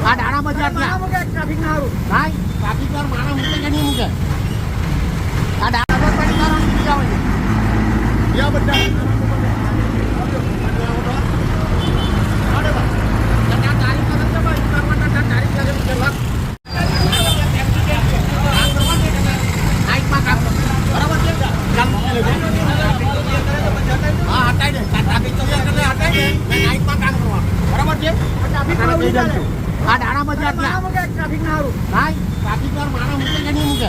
આ દાણા બજાર ટ્રાફિક ના હારું ભાઈ ટ્રાફિક પર માણસ મૂકે કે નહીં મૂકે આ દાણા પર પડી કારણ બીજા બધા ટ્રાફિકમાં આ ડાણા બજાર ના ત્યાં. હારું. ભાઈ ટ્રાફિક વાર માણસ મૂકે કે નહીં મૂકે.